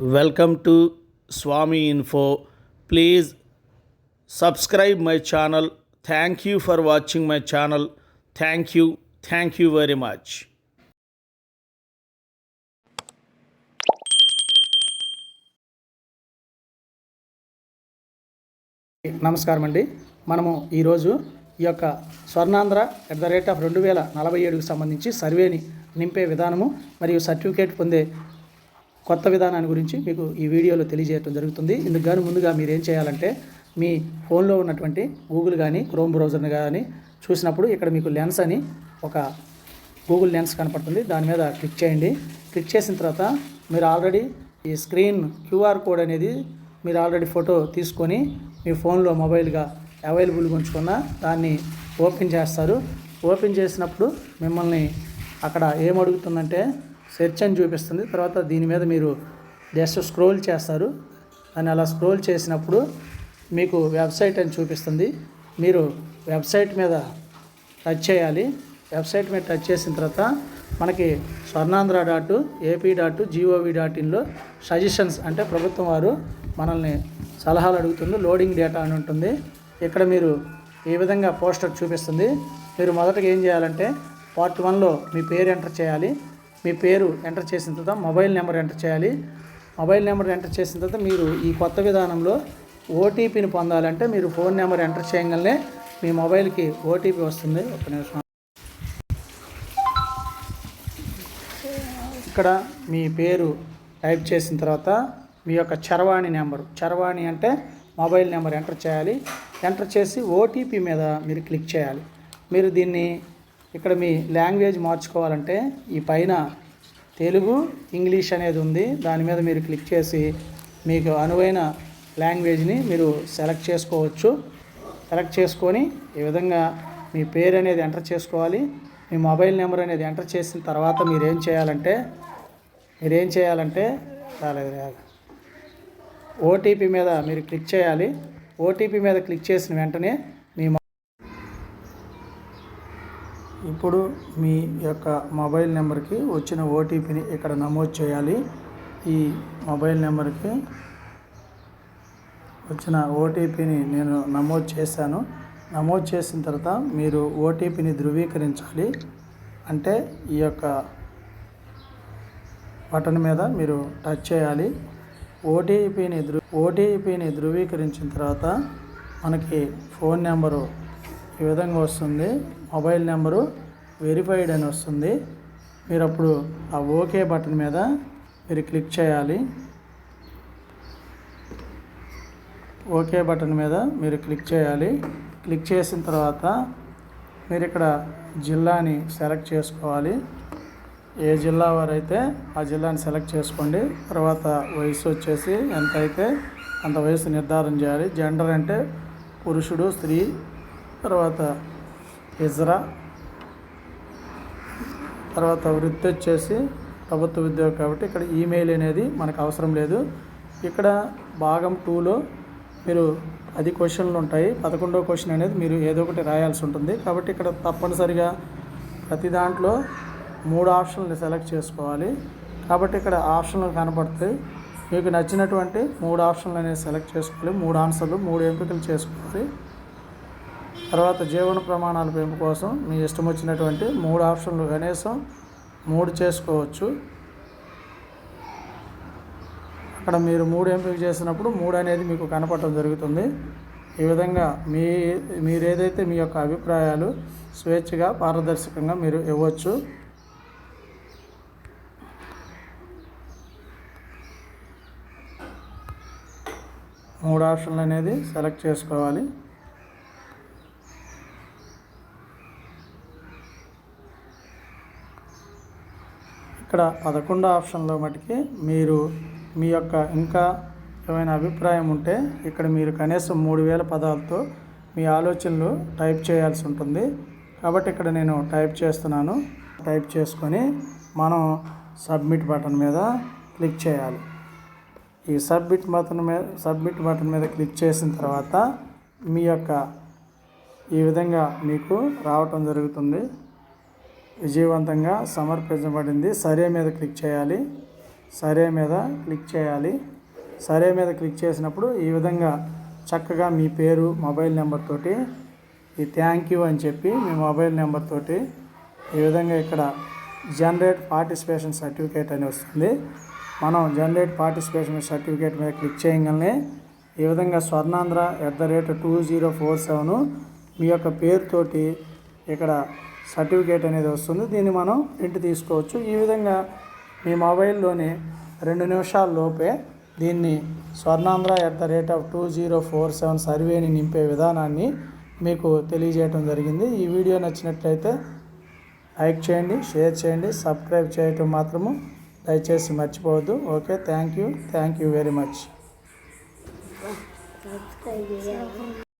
Welcome to Swami info. Please subscribe my channel. Thank you for watching my channel. Thank you. Thank you very much. నమస్కారం అండి. మనము ఈరోజు ఈ యొక్క Swarnandhra at the rate of రెండు వేల నలభై ఏడుకు సంబంధించి సర్వేని నింపే విధానము మరియు సర్టిఫికేట్ పొందే కొత్త విధానాన్ని గురించి మీకు ఈ వీడియోలో తెలియజేయడం జరుగుతుంది. ఇందుకు గాను ముందుగా మీరు ఏం చేయాలంటే మీ ఫోన్లో ఉన్నటువంటి గూగుల్ కానీ క్రోమ్ బ్రౌజర్ని కానీ చూసినప్పుడు ఇక్కడ మీకు లెన్స్ అని ఒక గూగుల్ లెన్స్ కనపడుతుంది. దాని మీద క్లిక్ చేయండి. క్లిక్ చేసిన తర్వాత మీరు ఆల్రెడీ ఈ స్క్రీన్ క్యూఆర్ కోడ్ అనేది మీరు ఆల్రెడీ ఫోటో తీసుకొని మీ ఫోన్లో మొబైల్గా అవైలబుల్గా ఉంచుకున్న దాన్ని ఓపెన్ చేస్తారు. ఓపెన్ చేసినప్పుడు మిమ్మల్ని అక్కడ ఏమడుగుతుందంటే సెర్చ్ అని చూపిస్తుంది. తర్వాత దీని మీద మీరు జస్ట్ స్క్రోల్ చేస్తారు. దాన్ని అలా స్క్రోల్ చేసినప్పుడు మీకు వెబ్సైట్ అని చూపిస్తుంది. మీరు వెబ్సైట్ మీద టచ్ చేయాలి. వెబ్సైట్ మీద టచ్ చేసిన తర్వాత మనకి Swarnandhra dot AP dot GOV dot ఇన్లో suggestions అంటే ప్రభుత్వం వారు మనల్ని సలహాలు అడుగుతుంది. లోడింగ్ డేటా అని ఉంటుంది. ఇక్కడ మీరు ఈ విధంగా పోస్టర్ చూపిస్తుంది. మీరు మొదటగా ఏం చేయాలంటే పార్ట్ వన్లో మీ పేరు ఎంటర్ చేయాలి. మీ పేరు ఎంటర్ చేసిన తర్వాత మొబైల్ నెంబర్ ఎంటర్ చేయాలి. మొబైల్ నెంబర్ ఎంటర్ చేసిన తర్వాత మీరు ఈ కొత్త విధానంలో ఓటీపీని పొందాలంటే మీరు ఫోన్ నెంబర్ ఎంటర్ చేయగలనే మీ మొబైల్కి ఓటీపీ వస్తుంది. ఒక నిమిషం. ఇక్కడ మీ పేరు టైప్ చేసిన తర్వాత మీ యొక్క చరవాణి నెంబరు చరవాణి అంటే మొబైల్ నెంబర్ ఎంటర్ చేయాలి. ఎంటర్ చేసి ఓటీపీ మీద మీరు క్లిక్ చేయాలి. మీరు దీన్ని ఇక్కడ మీ లాంగ్వేజ్ మార్చుకోవాలంటే ఈ పైన తెలుగు ఇంగ్లీష్ అనేది ఉంది. దాని మీద మీరు క్లిక్ చేసి మీకు అనువైన లాంగ్వేజ్ని మీరు సెలెక్ట్ చేసుకోవచ్చు. సెలెక్ట్ చేసుకొని ఈ విధంగా మీ పేరు అనేది ఎంటర్ చేసుకోవాలి. మీ మొబైల్ నెంబర్ అనేది ఎంటర్ చేసిన తర్వాత మీరేం చేయాలంటే మీరేం చేయాలంటే రాలేదు రాలేదు ఓటీపీ మీద మీరు క్లిక్ చేయాలి. ఓటీపీ మీద క్లిక్ చేసిన వెంటనే ఇప్పుడు మీ యొక్క మొబైల్ నెంబర్కి వచ్చిన ఓటీపీని ఇక్కడ నమోదు చేయాలి. ఈ మొబైల్ నెంబర్కి వచ్చిన ఓటీపీని నేను నమోదు చేశాను. నమోదు చేసిన తర్వాత మీరు ఓటీపీని ధృవీకరించాలి. అంటే ఈ యొక్క బటన్ మీద మీరు టచ్ చేయాలి. ఓటీపీని ధృ ఓటీపీని ధృవీకరించిన తర్వాత మనకి ఫోన్ నెంబరు ఈ విధంగా వస్తుంది. మొబైల్ నెంబరు వెరిఫైడ్ అని వస్తుంది. మీరు అప్పుడు ఆ ఓకే బటన్ మీద మీరు క్లిక్ చేయాలి. ఓకే బటన్ మీద మీరు క్లిక్ చేయాలి. క్లిక్ చేసిన తర్వాత మీరు ఇక్కడ జిల్లాని సెలెక్ట్ చేసుకోవాలి. ఏ జిల్లా వారైతే ఆ జిల్లాని సెలెక్ట్ చేసుకోండి. తర్వాత వయసు వచ్చేసి ఎంత అయితే అంత వయసు నిర్ధారణ చేయాలి. జెండర్ అంటే పురుషుడు స్త్రీ తర్వాత ఇజ్రా. తర్వాత వృత్తి వచ్చేసి ప్రభుత్వ ఉద్యోగం కాబట్టి ఇక్కడ ఈమెయిల్ అనేది మనకు అవసరం లేదు. ఇక్కడ భాగం టూలో మీరు పది క్వశ్చన్లు ఉంటాయి. పదకొండవ క్వశ్చన్ అనేది మీరు ఏదో ఒకటి రాయాల్సి ఉంటుంది. కాబట్టి ఇక్కడ తప్పనిసరిగా ప్రతి దాంట్లో మూడు ఆప్షన్లు సెలెక్ట్ చేసుకోవాలి. కాబట్టి ఇక్కడ ఆప్షన్లు కనపడతాయి. మీకు నచ్చినటువంటి మూడు ఆప్షన్లు అనేది సెలెక్ట్ చేసుకోవాలి. మూడు ఆన్సర్లు మూడు ఎంపికలు చేసుకోవాలి. తర్వాత జీవన ప్రమాణాల పెంపు కోసం మీ ఇష్టం వచ్చినటువంటి మూడు ఆప్షన్లు కనీసం మూడు చేసుకోవచ్చు. అక్కడ మీరు మూడు ఎంపిక చేసినప్పుడు మూడు అనేది మీకు కనపడటం జరుగుతుంది. ఈ విధంగా మీ మీరు ఏదైతే మీ యొక్క అభిప్రాయాలు స్వేచ్ఛగా పారదర్శకంగా మీరు ఇవ్వచ్చు. మూడు ఆప్షన్లు అనేది సెలెక్ట్ చేసుకోవాలి. ఇక్కడ పదకొండో ఆప్షన్లో మటుకి మీరు మీ యొక్క ఇంకా ఏమైనా అభిప్రాయం ఉంటే ఇక్కడ మీరు కనీసం మూడు వేల పదాలతో మీ ఆలోచనలు టైప్ చేయాల్సి ఉంటుంది. కాబట్టి ఇక్కడ నేను టైప్ చేస్తున్నాను. టైప్ చేసుకొని మనం సబ్మిట్ బటన్ మీద క్లిక్ చేయాలి. ఈ సబ్మిట్ బటన్ మీద సబ్మిట్ బటన్ మీద క్లిక్ చేసిన తర్వాత మీ యొక్క ఈ విధంగా మీకు రావటం జరుగుతుంది. విజయవంతంగా సమర్పించబడింది. సరే మీద క్లిక్ చేయాలి. సరే మీద క్లిక్ చేయాలి. సరే మీద క్లిక్ చేసినప్పుడు ఈ విధంగా చక్కగా మీ పేరు మొబైల్ నెంబర్ తోటి ఈ థ్యాంక్ యూ అని చెప్పి మీ మొబైల్ నెంబర్ తోటి ఈ విధంగా ఇక్కడ జనరేట్ పార్టిసిపేషన్ సర్టిఫికేట్ అని వస్తుంది. మనం జనరేట్ పార్టిసిపేషన్ సర్టిఫికేట్ మీద క్లిక్ చేయగానే ఈ విధంగా Swarnandhra at the rate two zero four seven మీ యొక్క పేరుతోటి ఇక్కడ సర్టిఫికేట్ అనేది వస్తుంది. దీన్ని మనం ప్రింట్ తీసుకోవచ్చు. ఈ విధంగా మీ మొబైల్లోనే రెండు నిమిషాల లోపే దీన్ని Swarnandhra at the rate of two zero four seven సర్వేని నింపే విధానాన్ని మీకు తెలియజేయడం జరిగింది. ఈ వీడియో నచ్చినట్లయితే లైక్ చేయండి షేర్ చేయండి సబ్స్క్రైబ్ చేయటం మాత్రము దయచేసి మర్చిపోవద్దు. Okay thank you thank you very much.